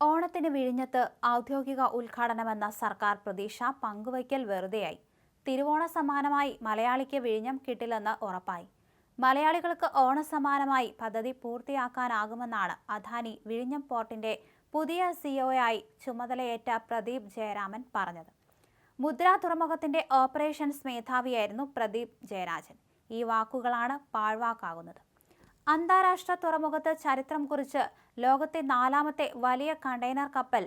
ഓണത്തിന് വിഴിഞ്ഞത്ത് ഔദ്യോഗിക ഉദ്ഘാടനമെന്ന സർക്കാർ പ്രതീക്ഷ പങ്കുവയ്ക്കൽ വെറുതെയായി. തിരുവോണ സമാനമായി മലയാളിക്ക് വിഴിഞ്ഞം കിട്ടില്ലെന്ന് ഉറപ്പായി. മലയാളികൾക്ക് ഓണസമാനമായി പദ്ധതി പൂർത്തിയാക്കാനാകുമെന്നാണ് അദാനി വിഴിഞ്ഞം പോർട്ടിന്റെ പുതിയ സിഒയായി ചുമതലയേറ്റ പ്രദീപ് ജയരാമൻ പറഞ്ഞത്. മുദ്ര തുറമുഖത്തിന്റെ ഓപ്പറേഷൻസ് മേധാവിയായിരുന്നു പ്രദീപ് ജയരാജൻ. ഈ വാക്കുകളാണ് പാഴ്വാക്കാകുന്നത്. അന്താരാഷ്ട്ര തുറമുഖത്ത് ചരിത്രം കുറിച്ച് ലോകത്തെ നാലാമത്തെ വലിയ കണ്ടെയ്നർ കപ്പൽ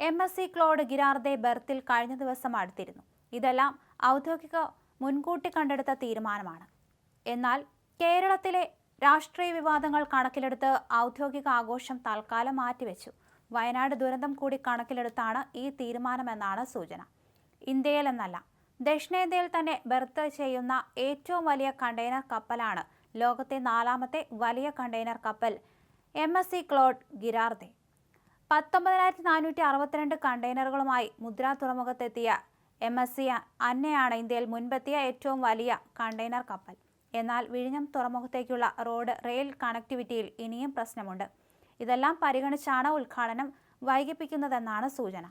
M S C Claude Girardet ബെർത്തിൽ കഴിഞ്ഞ ദിവസം അടുത്തിരുന്നു. ഇതെല്ലാം ഔദ്യോഗിക മുൻകൂട്ടി കണ്ടെടുത്ത തീരുമാനമാണ്. എന്നാൽ കേരളത്തിലെ രാഷ്ട്രീയ വിവാദങ്ങൾ കണക്കിലെടുത്ത് ഔദ്യോഗിക ആഘോഷം തൽക്കാലം മാറ്റിവെച്ചു. വയനാട് ദുരന്തം കൂടി കണക്കിലെടുത്താണ് ഈ തീരുമാനമെന്നാണ് സൂചന. ഇന്ത്യയിലെന്നല്ല ദക്ഷിണേന്ത്യയിൽ തന്നെ ബെർത്ത് ചെയ്യുന്ന ഏറ്റവും വലിയ കണ്ടെയ്നർ കപ്പലാണ് ലോകത്തെ നാലാമത്തെ വലിയ കണ്ടെയ്നർ കപ്പൽ M S C Claude Girardet. പത്തൊമ്പതിനായിരത്തി നാനൂറ്റി അറുപത്തിരണ്ട് കണ്ടെയ്നറുകളുമായി മുദ്ര തുറമുഖത്തെത്തിയ എം എസ് സി അന്നയാണ് ഇന്ത്യയിൽ മുൻപെത്തിയ ഏറ്റവും വലിയ കണ്ടെയ്നർ കപ്പൽ. എന്നാൽ വിഴിഞ്ഞം തുറമുഖത്തേക്കുള്ള റോഡ് റെയിൽ കണക്ടിവിറ്റിയിൽ ഇനിയും പ്രശ്നമുണ്ട്. ഇതെല്ലാം പരിഗണിച്ചാണ് ഉദ്ഘാടനം വൈകിപ്പിക്കുന്നതെന്നാണ് സൂചന.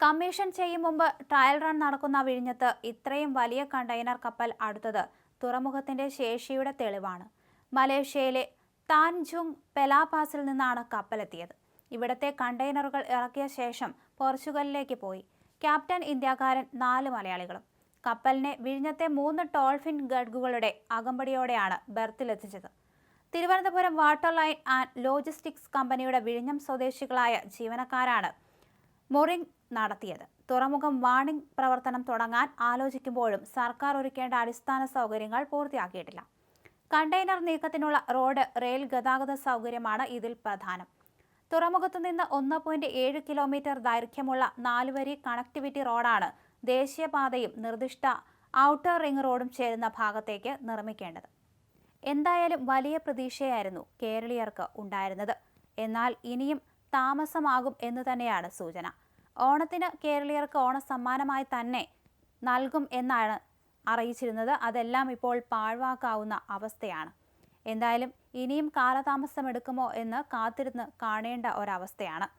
കമ്മീഷൻ ചെയ്യും മുമ്പ് ട്രയൽ റൺ നടക്കുന്ന വിഴിഞ്ഞത്ത് ഇത്രയും വലിയ കണ്ടെയ്നർ കപ്പൽ അടുത്തത് തുറമുഖത്തിന്റെ ശേഷിയുടെ തെളിവാണ്. മലേഷ്യയിലെ താൻജുങ് പെലാപാസിൽ നിന്നാണ് കപ്പലെത്തിയത്. ഇവിടത്തെ കണ്ടെയ്നറുകൾ ഇറക്കിയ ശേഷം പോർച്ചുഗലിലേക്ക് പോയി. ക്യാപ്റ്റൻ ഇന്ത്യക്കാരൻ നാല് മലയാളികളും. കപ്പലിനെ വിഴിഞ്ഞത്തെ മൂന്ന് ടോൾഫിൻ ഗഡ്ഗുകളുടെ അകമ്പടിയോടെയാണ് ബെർത്തിലെത്തിച്ചത്. Thiruvananthapuram water line and logistics കമ്പനിയുടെ വിഴിഞ്ഞം സ്വദേശികളായ ജീവനക്കാരാണ് മൊറിംഗ് നടത്തിയത്. തുറമുഖം വാണിംഗ് പ്രവർത്തനം തുടങ്ങാൻ ആലോചിക്കുമ്പോഴും സർക്കാർ ഒരുക്കേണ്ട അടിസ്ഥാന സൗകര്യങ്ങൾ പൂർത്തിയാക്കിയിട്ടില്ല. കണ്ടെയ്നർ നീക്കത്തിനുള്ള റോഡ് റെയിൽ ഗതാഗത സൗകര്യമാണ് ഇതിൽ പ്രധാനം. തുറമുഖത്തു നിന്ന് ഒന്ന് പോയിന്റ് ഏഴ് കിലോമീറ്റർ ദൈർഘ്യമുള്ള നാലുവരി കണക്ടിവിറ്റി റോഡാണ് ദേശീയപാതയും നിർദ്ദിഷ്ട ഔട്ടർ റിംഗ് റോഡും ചേരുന്ന ഭാഗത്തേക്ക് നിർമ്മിക്കേണ്ടത്. എന്തായാലും വലിയ പ്രതീക്ഷയായിരുന്നു കേരളീയർക്ക് ഉണ്ടായിരുന്നത്. എന്നാൽ ഇനിയും താമസമാകും എന്ന് തന്നെയാണ് സൂചന. ഓണത്തിന് കേരളീയർക്ക് ഓണസമ്മാനമായി തന്നെ നൽകും എന്നാണ് അറിയിച്ചിരുന്നത്. അതെല്ലാം ഇപ്പോൾ പാഴ്വാക്കാവുന്ന അവസ്ഥയാണ്. എന്തായാലും ഇനിയും കാലതാമസം എടുക്കുമോ എന്ന് കാത്തിരുന്ന് കാണേണ്ട ഒരവസ്ഥയാണ്.